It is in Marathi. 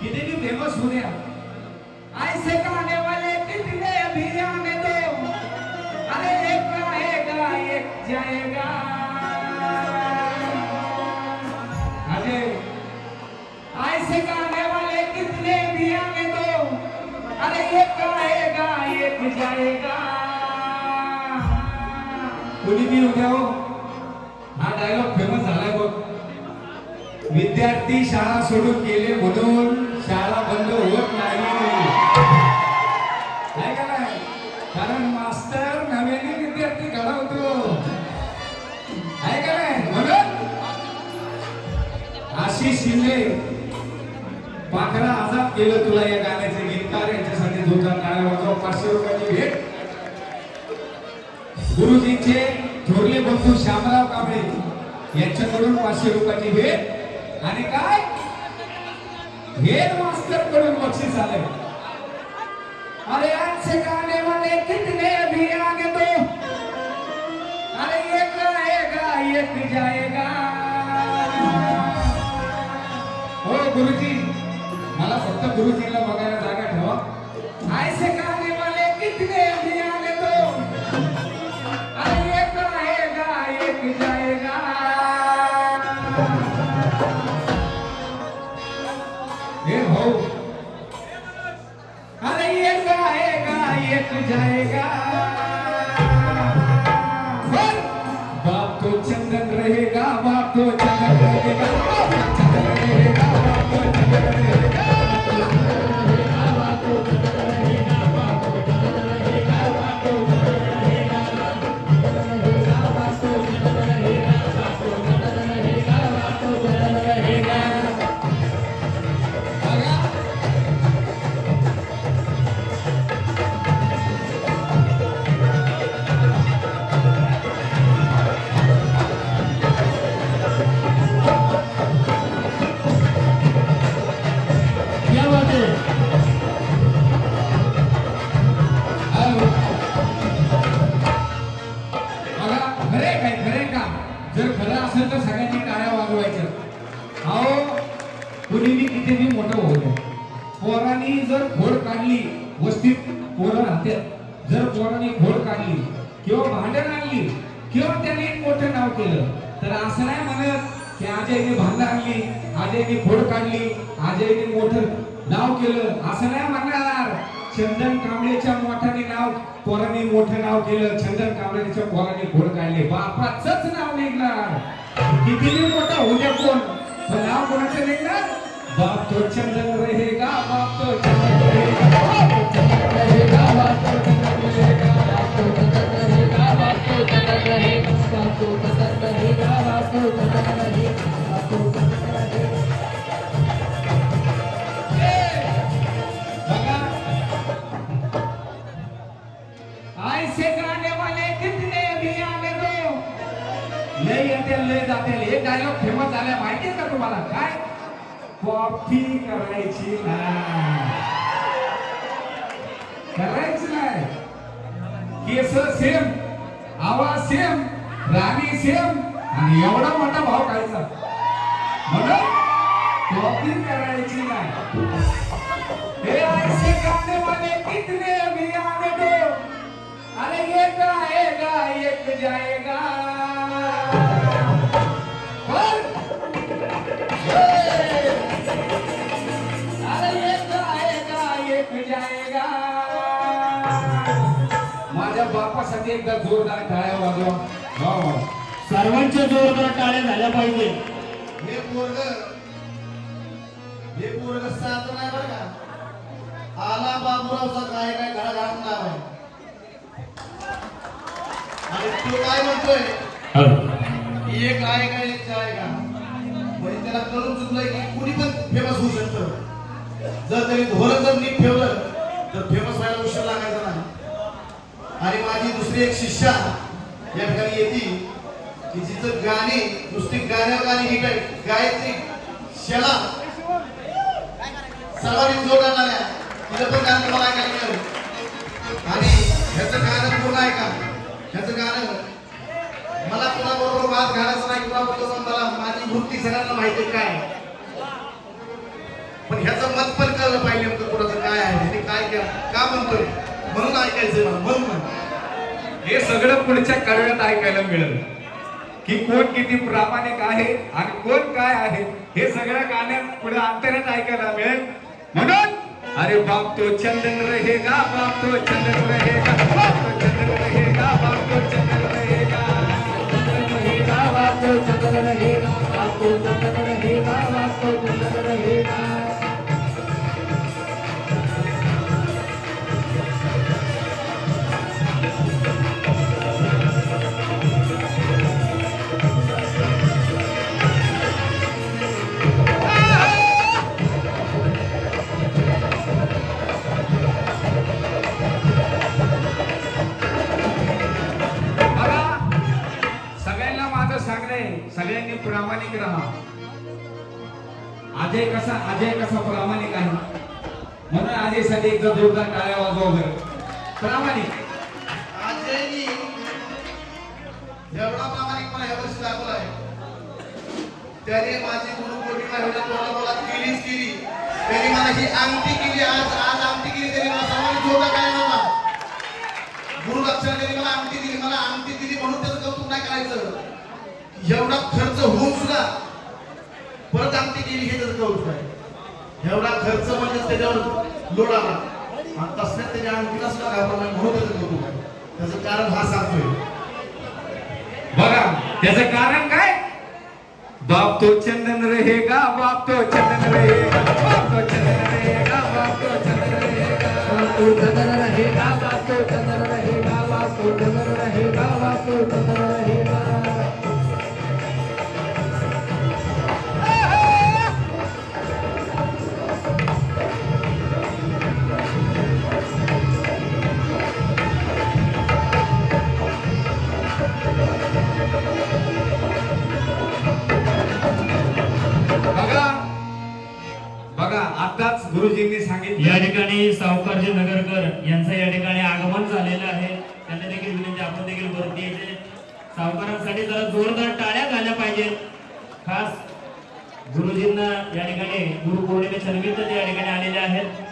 किती भी फेमस हो गया ऐसे गाने वाले कितने भी आने दो. अरे एक आएगा एक जाएगा अरे ऐसे गाने वाले कितने भी आने दो. अरे एक आएगा एक जाएगा कोणी हो गया हो. हा डायलॉग फेमस झालाय. विद्यार्थी शाळा सोडून गेले म्हणून शाळा बंद होत नाही. का नाही? कारण मास्तर नव्याने विद्यार्थी घडवतो. आहे का नाही? म्हणून आशिष शिंदे पाखरा आजाद केलं तुला या गाण्याचे गीतकार यांच्यासाठी जोरदार टाळ्या पाचशे रुपयाची भेट. गुरुजींचे थोरले बंधू श्यामराव कांबळे यांच्याकडून पाचशे रुपयाची भेट. आणि काय? हेड मास्टरकडून बक्षीस आले अरे अच्छे गाने वाले कितने भी आगे तो. अरे एक आएगा एक जाएगा. चंदन रहेगा बाप तो चंदन रहेगा बाप तो चंदन रहेगा बाप तो चंदन रहेगा। असेल तर सगळ्यांनी टाळ्या वाजवायच्या. अहो कुणीही किती बी मोठं होऊ दे. पोरांनी जर खोड काढली वस्तीत पोरं राहतात जर पोरांनी खोड काढली किंवा भांडण आणली किंवा त्याने एक मोठं नाव केलं तर असं नाही म्हणत की आजयने भांडण आणली आजयने खोड काढली आजयने मोठं नाव केलं असं नाही म्हणणार. चंदन कांबळेच्या मोठ्याने नाव पोरांनी मोठं नाव केलं. चंदन कांबळेच्या पोरांनी घोड काढले. बापाचंच नाव निघणार. किती मोठा होऊ कोण पण नाव कोणाचं निघणार? बाप तो चंदन रहेगा बाप तो चंदन रहेगा ऐसे गाने वाले कितने भी आने दो. लय येते लय जाते एक डायलॉग फेमस झालाय माहितीये का तुम्हाला? काय? कॉफी करायची नाही. करायची नाही. केस सेम आवाज सेम राणी सेम आणि एवढा मोठा भाव कायचा? म्हणून कॉफी करायची नाही. हे ऐसे गाने वाले कितने अरे एक आएगा एक जाएगा। बोल! अरे एक आएगा एक जाएगा। माझ्या बापासाठी एकदा जोरदार टाळ्या वाजवा. हो. सर्वांच्या जोरदार टाळ्या झाल्या पाहिजे. हे पोरग हे पोरग साधं नाही बरं का? आला बाबूरावचा काय काय घडा घालून नाव आहे? तो काय म्हणतोय? एक आहे का एक आहे का? म्हणजे त्याला कळून चुकलंय की कुणी पण फेमस होऊ शकतं. जर त्यांनी धोरण जर नीट ठेवलं तर फेमस व्हायला उशीर लागायचा नाही. आणि माझी दुसरी एक शिष्या या ठिकाणी येते की जिचं गाणी नुसती गाण्यावर गाणी हिट आहे गायत्री शेला. सर्वांनी जोड आणणाऱ्या तिला पण गाणं मला ऐकायला मिळालं. आणि ह्याचं गाणं पूर्ण ऐका ह्याचं कारण मला कुणाबरोबर वाद घालायचा नाही कुणाबरोबर मला माझी वृत्ती सगळ्यांना माहिती काय. पण ह्याचं मत पण कळलं पाहिजे नेमकं काय आहे आणि काय का म्हणतोय? म्हणून ऐकायचं मला म्हणून हे सगळं पुढच्या काळात ऐकायला मिळेल. की कोण किती प्रामाणिक आहे आणि कोण काय आहे हे सगळ्या गाण्यात पुढे अंतरात ऐकायला मिळेल. म्हणून अरे बाप तो चंदन रहेगा, बाप तो चंदन रहेगा, बाप तो चंदन रहेगा, बाप तो चंदन रहेगा। बाप तो चंदन रहेगा, बाप तो चंदन रहेगा, बाप तो सगळ्यांनी प्रामाणिक राहा. अजय कसा अजय कसा प्रामाणिक आहे? म्हणून अजयसाठी एकदा जोरदार टाळ्या वाजवा बरं प्रामाणिक. आजही एवढा प्रामाणिकपणा या वर्षी दाखवला त्याने माझी गुरु पौर्णिमा एवढ्या तोंडा मला केलीच केली. त्याने मला ही अंगठी केली आज आज अंगठी केली त्याने मला समाज होता काय नव्हता गुरु लक्षात त्यांनी मला अंगठी दिली मला अंगठी दिली म्हणून त्याचं कौतुक नाही करायचं. एवढा खर्च होऊन सुद्धा. परत अंगठी केली हे त्याचं कौतुक आहे. एवढा खर्च म्हणजे त्याच्यावर लोड आला. आणि तसल्यात त्याच्या अंगठीला सुद्धा घाबरला म्हणून त्याचं कौतुक आहे. त्याचं कारण हा सांगतोय. बघा त्याचं कारण काय? बाप तो चंदन रहेगा बाप तो चंदन रहेगा बाप तो चंदन रहेगा बाप तो चंदन रहेगा बाप तो चंदन रहेगा बाप तो चंदन रहेगा बाप तो चंदन रहेगा बाप तो चंदन आताच गुरुजींनी सांगितलं. या ठिकाणी सावकारजी नगरकर यांचं या ठिकाणी आगमन झालेलं आहे. त्यांना देखील विनंती आपण देखील वरती यायचे. सावकारांसाठी जरा जोरदार टाळ्या झाल्या पाहिजेत. खास गुरुजींना या ठिकाणी गुरु पौर्णिमेच्या निमित्त ते या ठिकाणी आलेले आहेत.